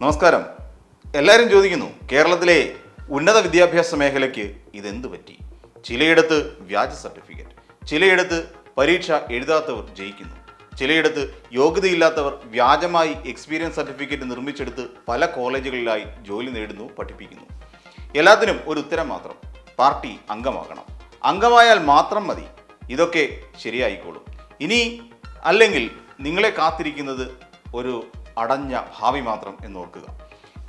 നമസ്കാരം. എല്ലാവരും ചോദിക്കുന്നു കേരളത്തിലെ ഉന്നത വിദ്യാഭ്യാസ മേഖലയ്ക്ക് ഇതെന്ത് പറ്റി? ചിലയിടത്ത് വ്യാജ സർട്ടിഫിക്കറ്റ് ചിലയിടത്ത് പരീക്ഷ എഴുതാത്തവർ ജയിക്കുന്നു ചിലയിടത്ത് യോഗ്യതയില്ലാത്തവർ വ്യാജമായി എക്സ്പീരിയൻസ് സർട്ടിഫിക്കറ്റ് നിർമ്മിച്ചെടുത്ത് പല കോളേജുകളിലായി ജോലി നേടുന്നു പഠിപ്പിക്കുന്നു. എല്ലാത്തിനും ഒരു ഉത്തരം മാത്രം പാർട്ടി അംഗമാകണം. അംഗമായാൽ മാത്രം മതി. ഇതൊക്കെ ശരിയായിക്കോളും. ഇനി അല്ലെങ്കിൽ നിങ്ങളെ കാത്തിരിക്കുന്നത് ഒരു അടഞ്ഞ ഭാവി മാത്രം എന്നോർക്കുക.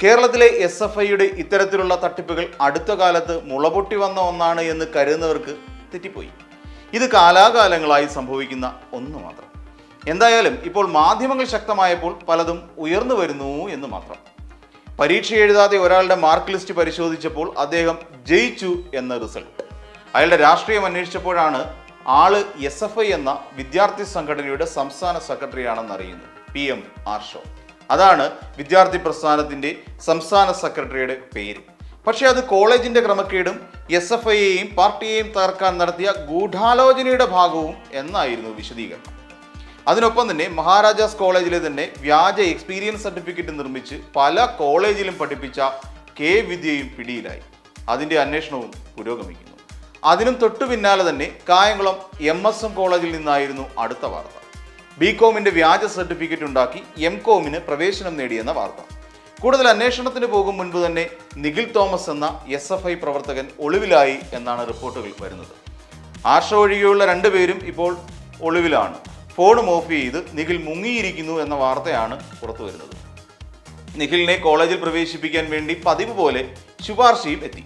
കേരളത്തിലെ എസ് എഫ് ഐയുടെ ഇത്തരത്തിലുള്ള തട്ടിപ്പുകൾ അടുത്ത കാലത്ത് മുളപൊട്ടി വന്ന ഒന്നാണ് എന്ന് കരുതുന്നവർക്ക് തെറ്റിപ്പോയി. ഇത് കാലാകാലങ്ങളായി സംഭവിക്കുന്ന ഒന്ന് മാത്രം. എന്തായാലും ഇപ്പോൾ മാധ്യമങ്ങൾ ശക്തമായപ്പോൾ പലതും ഉയർന്നു വരുന്നു എന്ന് മാത്രം. പരീക്ഷ എഴുതാതെ ഒരാളുടെ മാർക്ക് ലിസ്റ്റ് പരിശോധിച്ചപ്പോൾ അദ്ദേഹം ജയിച്ചു എന്ന റിസൾട്ട്. അയാളുടെ രാഷ്ട്രീയം അന്വേഷിച്ചപ്പോഴാണ് ആൾ എസ് എഫ് ഐ എന്ന വിദ്യാർത്ഥി സംഘടനയുടെ സംസ്ഥാന സെക്രട്ടറിയാണെന്ന് അറിയുന്നു പി എം ആർഷോ. അതാണ് വിദ്യാർത്ഥി പ്രസ്ഥാനത്തിന്റെ സംസ്ഥാന സെക്രട്ടറിയുടെ പേര്. പക്ഷേ അത് കോളേജിന്റെ ക്രമക്കേടും എസ് എഫ് ഐയെയും പാർട്ടിയെയും തകർക്കാൻ നടത്തിയ ഗൂഢാലോചനയുടെ ഭാഗവും എന്നായിരുന്നു വിശദീകരണം. അതിനൊപ്പം തന്നെ മഹാരാജാസ് കോളേജിലെ തന്നെ വ്യാജ എക്സ്പീരിയൻസ് സർട്ടിഫിക്കറ്റ് നിർമ്മിച്ച് പല കോളേജിലും പഠിപ്പിച്ച കെ വിദ്യയും പിടിയിലായി. അതിന്റെ അന്വേഷണവും പുരോഗമിക്കുന്നു. അതിനും തൊട്ടു പിന്നാലെ തന്നെ കായംകുളം എം എസ് എം കോളേജിൽ നിന്നായിരുന്നു അടുത്ത വാർത്ത. ബി കോമിന്റെ വ്യാജ സർട്ടിഫിക്കറ്റ് ഉണ്ടാക്കി എം കോമിന് പ്രവേശനം നേടിയെന്ന വാർത്ത. കൂടുതൽ അന്വേഷണത്തിന് പോകും മുൻപ് തന്നെ നിഖിൽ തോമസ് എന്ന എസ് എഫ് ഐ പ്രവർത്തകൻ ഒളിവിലായി എന്നാണ് റിപ്പോർട്ടുകൾ വരുന്നത്. ആർഷ ഒഴികെയുള്ള രണ്ടുപേരും ഇപ്പോൾ ഒളിവിലാണ്. ഫോണും ഓഫ് ചെയ്ത് നിഖിൽ മുങ്ങിയിരിക്കുന്നു എന്ന വാർത്തയാണ് പുറത്തു വരുന്നത്. നിഖിലിനെ കോളേജിൽ പ്രവേശിപ്പിക്കാൻ വേണ്ടി പതിവ് പോലെ ശുപാർശയും എത്തി.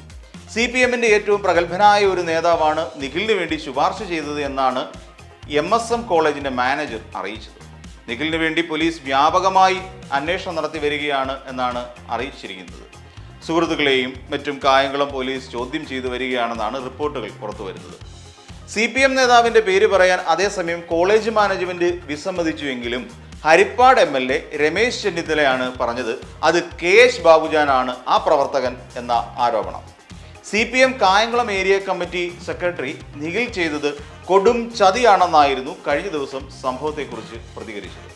സി പി എമ്മിന്റെ ഏറ്റവും പ്രഗത്ഭനായ ഒരു നേതാവാണ് നിഖിലിന് വേണ്ടി ശുപാർശ ചെയ്തത് എന്നാണ് എം എസ് എം കോളേജിന്റെ മാനേജർ അറിയിച്ചത്. നിഖിലിന് വേണ്ടി പോലീസ് വ്യാപകമായി അന്വേഷണം നടത്തി വരികയാണ് എന്നാണ് അറിയിച്ചിരിക്കുന്നത്. സുഹൃത്തുക്കളെയും മറ്റും കായംകുളം പോലീസ് ചോദ്യം ചെയ്തു വരികയാണെന്നാണ് റിപ്പോർട്ടുകൾ പുറത്തു വരുന്നത്. സി പി എം നേതാവിന്റെ പേര് പറയാൻ അതേസമയം college management വിസമ്മതിച്ചുവെങ്കിലും Harippad M L A Ramesh ചെന്നിത്തലയാണ് പറഞ്ഞത് അത് കെ എച്ച് ബാബുജാനാണ് ആ പ്രവർത്തകൻ എന്ന ആരോപണം. C P M Kayamkulam area committee secretary Nikhil ചെയ്തത് കൊടും ചതിയാണെന്നായിരുന്നു കഴിഞ്ഞ ദിവസം സംഭവത്തെക്കുറിച്ച് പ്രതികരിച്ചത്.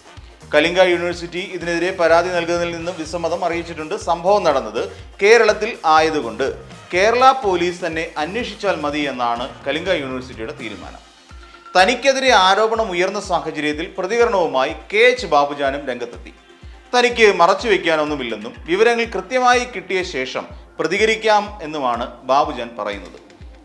കലിംഗ യൂണിവേഴ്സിറ്റി ഇതിനെതിരെ പരാതി നൽകുന്നതിൽ നിന്ന് വിസമ്മതം അറിയിച്ചിട്ടുണ്ട് സംഭവം നടന്നത് കേരളത്തിൽ ആയതുകൊണ്ട്. കേരള പോലീസ് തന്നെ അന്വേഷിച്ചാൽ മതി എന്നാണ് കലിംഗ യൂണിവേഴ്സിറ്റിയുടെ തീരുമാനം. തനിക്കെതിരെ ആരോപണം ഉയർന്ന സാഹചര്യത്തിൽ പ്രതികരണവുമായി കെ എച്ച് ബാബുജാനും രംഗത്തെത്തി. തനിക്ക് മറച്ചു വെക്കാനൊന്നുമില്ലെന്നും വിവരങ്ങൾ കൃത്യമായി കിട്ടിയ ശേഷം പ്രതികരിക്കാം എന്നുമാണ് ബാബുജൻ പറയുന്നത്.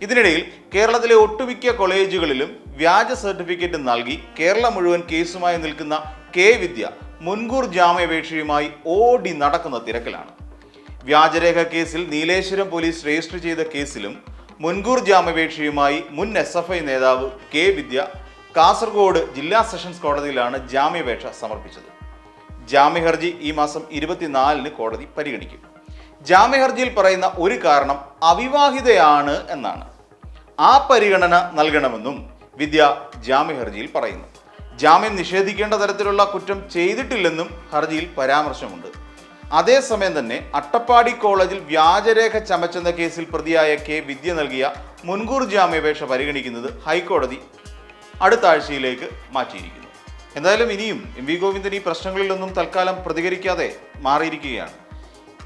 ഇതിനിടയിൽ കേരളത്തിലെ ഒട്ടുമിക്ക കോളേജുകളിലും വ്യാജ സർട്ടിഫിക്കറ്റ് നൽകി കേരളം മുഴുവൻ കേസുമായി നിൽക്കുന്ന കെ വിദ്യ മുൻകൂർ ജാമ്യാപേക്ഷയുമായി ഓടി നടക്കുന്ന തിരക്കിലാണ്. വ്യാജരേഖ കേസിൽ നീലേശ്വരം പോലീസ് രജിസ്റ്റർ ചെയ്ത കേസിലും മുൻകൂർ ജാമ്യാപേക്ഷയുമായി മുൻ എസ് എഫ് ഐ നേതാവ് കെ വിദ്യ കാസർഗോഡ് ജില്ലാ സെഷൻസ് കോടതിയിലാണ് ജാമ്യാപേക്ഷ സമർപ്പിച്ചത്. ജാമ്യഹർജി ഈ മാസം ഇരുപത്തിനാലിന് കോടതി പരിഗണിക്കും. ജാമ്യഹർജിയിൽ പറയുന്ന ഒരു കാരണം അവിവാഹിതയാണ് എന്നാണ്. ആ പരിഗണന നൽകണമെന്നും വിദ്യ ജാമ്യഹർജിയിൽ പറയുന്നു. ജാമ്യം നിഷേധിക്കേണ്ട തരത്തിലുള്ള കുറ്റം ചെയ്തിട്ടില്ലെന്നും ഹർജിയിൽ പരാമർശമുണ്ട്. അതേസമയം തന്നെ അട്ടപ്പാടി കോളേജിൽ വ്യാജരേഖ ചമച്ചെന്ന കേസിൽ പ്രതിയായ കെ വിദ്യ നൽകിയ മുൻകൂർ ജാമ്യാപേക്ഷ പരിഗണിക്കുന്നത് ഹൈക്കോടതി അടുത്ത ആഴ്ചയിലേക്ക് മാറ്റിയിരിക്കുന്നു. എന്തായാലും ഇനിയും എം വി ഗോവിന്ദൻ ഈ പ്രശ്നങ്ങളിലൊന്നും തൽക്കാലം പ്രതികരിക്കാതെ മാറിയിരിക്കുകയാണ്.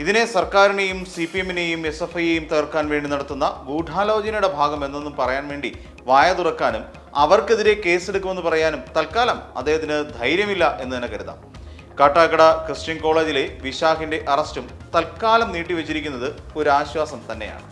ഇതിനെ സർക്കാരിനെയും സി പി എമ്മിനെയും എസ് എഫ് ഐയെയും തകർക്കാൻ വേണ്ടി നടത്തുന്ന ഗൂഢാലോചനയുടെ ഭാഗം എന്നൊന്നും പറയാൻ വേണ്ടി വായ തുറക്കാനും അവർക്കെതിരെ കേസെടുക്കുമെന്ന് പറയാനും തൽക്കാലം അദ്ദേഹത്തിന് ധൈര്യമില്ല എന്ന് തന്നെ കരുതാം. കാട്ടാക്കട ക്രിസ്ത്യൻ കോളേജിലെ വിശാഖിന്റെ അറസ്റ്റും തൽക്കാലം നീട്ടിവെച്ചിരിക്കുന്നത് ഒരു ആശ്വാസം തന്നെയാണ്.